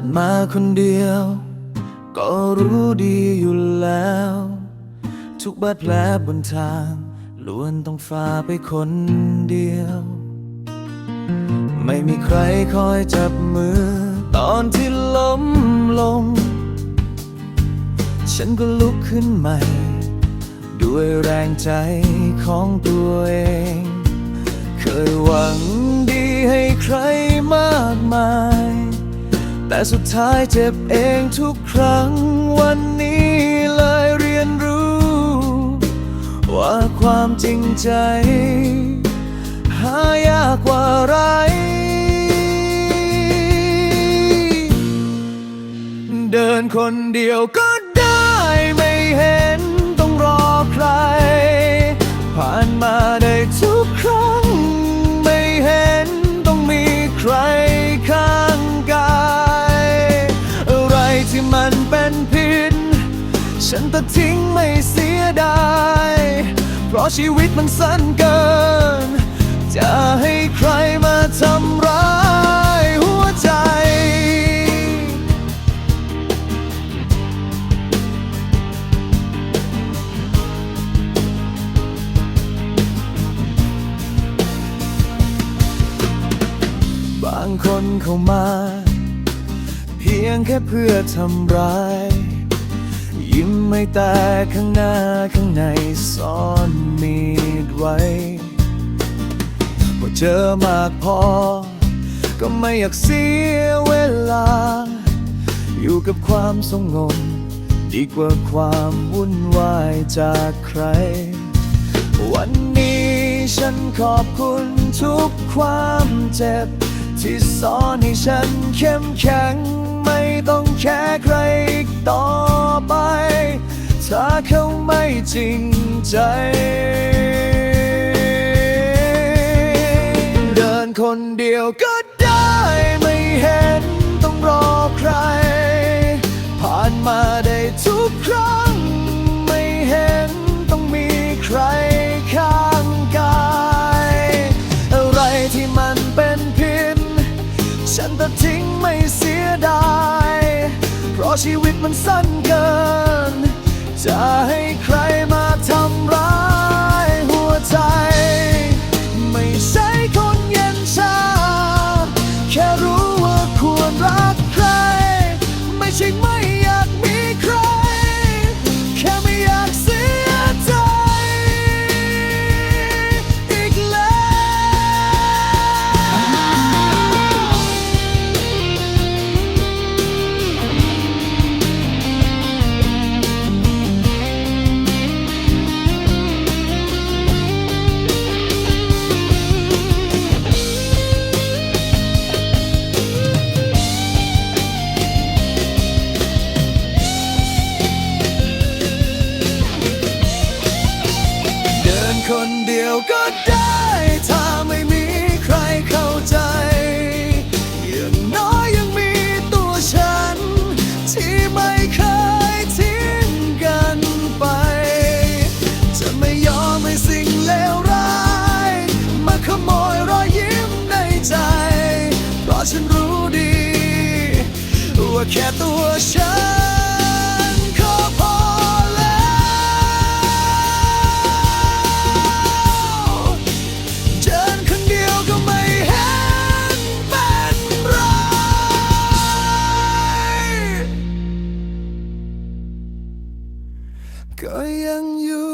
ดมาคนเดียว ก็รู้ดีอยู่แล้ว ทุกบาดแผลบนทางล้วนต้องฝ่าไปคนเดียว ไม่มีใครคอยจับมือ ตอนที่ล้มลง ฉันก็ลุกขึ้นใหม่ ด้วยแรงใจของตัวเอง เคยหวังดีให้ใครมากมาย แต่สุดท้ายเจ็บเองทุกครั้งวันนี้เลยเรียนรู้ ว่าความจริงใจ หายากกว่าไร เดินคนเดียวก็ได้ไม่เห็นต้องรอใคร ผ่านมาได้ทุกครั้ง เป็นพิษฉันตัดทิ้งไม่เสียดาย เพราะชีวิตมันสั้นเกิน จะให้ใครมาทำร้ายหัวใจ บางคนเข้ามา เพียงแค่เพื่อทำร้าย ยิ้มไม่แต่ข้างหน้าข้างในซ่อนมีดไว้พอเจอมากพอ ก็ไม่อยากเสียเวลา อยู่กับความสงบดีกว่าความวุ่นวายจากใคร วันนี้ฉันขอบคุณทุกความเจ็บ ที่สอนให้ฉันเข้มแข็ง ไม่ต้องแค่ใครอีกต่อไป ถ้าเขาไม่จริงใจ เดินคนเดียวก็ได้ไม่เห็นต้องรอใคร ผ่านมา แต่ทิ้งไม่เสียดาย เพราะชีวิตมันสั้นเกิน จะให้ใคร คนเดียวก็ได้ถ้าไม่มีใครเข้าใจ อย่างน้อยยังมีตัวฉัน ที่ไม่เคยทิ้งกันไป จะไม่ยอมให้สิ่งเลวร้าย มาขโมยรอยยิ้มในใจ เพราะฉันรู้ดี ว่าแค่ตัวฉัน ก็ยังอยู่